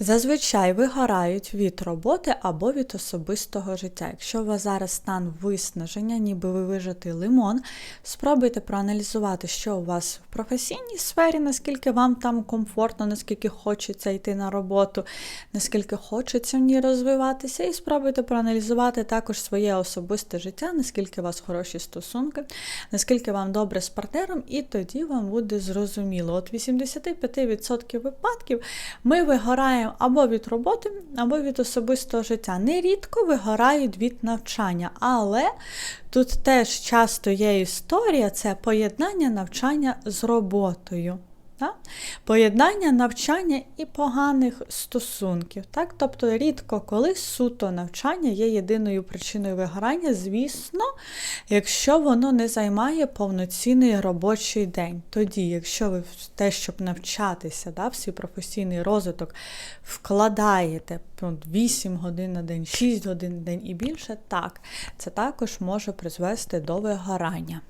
Зазвичай вигорають від роботи або від особистого життя. Якщо у вас зараз стан виснаження, ніби ви вижатий лимон, спробуйте проаналізувати, що у вас в професійній сфері, наскільки вам там комфортно, наскільки хочеться йти на роботу, наскільки хочеться в ній розвиватися, і спробуйте проаналізувати також своє особисте життя, наскільки у вас хороші стосунки, наскільки вам добре з партнером, і тоді вам буде зрозуміло. От 85% випадків ми вигораємо або від роботи, або від особистого життя. Нерідко вигорають від навчання, але тут теж часто є історія це поєднання навчання з роботою. Так? Поєднання навчання і поганих стосунків. Так? Тобто рідко коли суто навчання є єдиною причиною вигорання, звісно, якщо воно не займає повноцінний робочий день. Тоді, якщо ви в те, щоб навчатися, да, в свій професійний розвиток вкладаєте 8 годин на день, 6 годин на день і більше, так, це також може призвести до вигорання.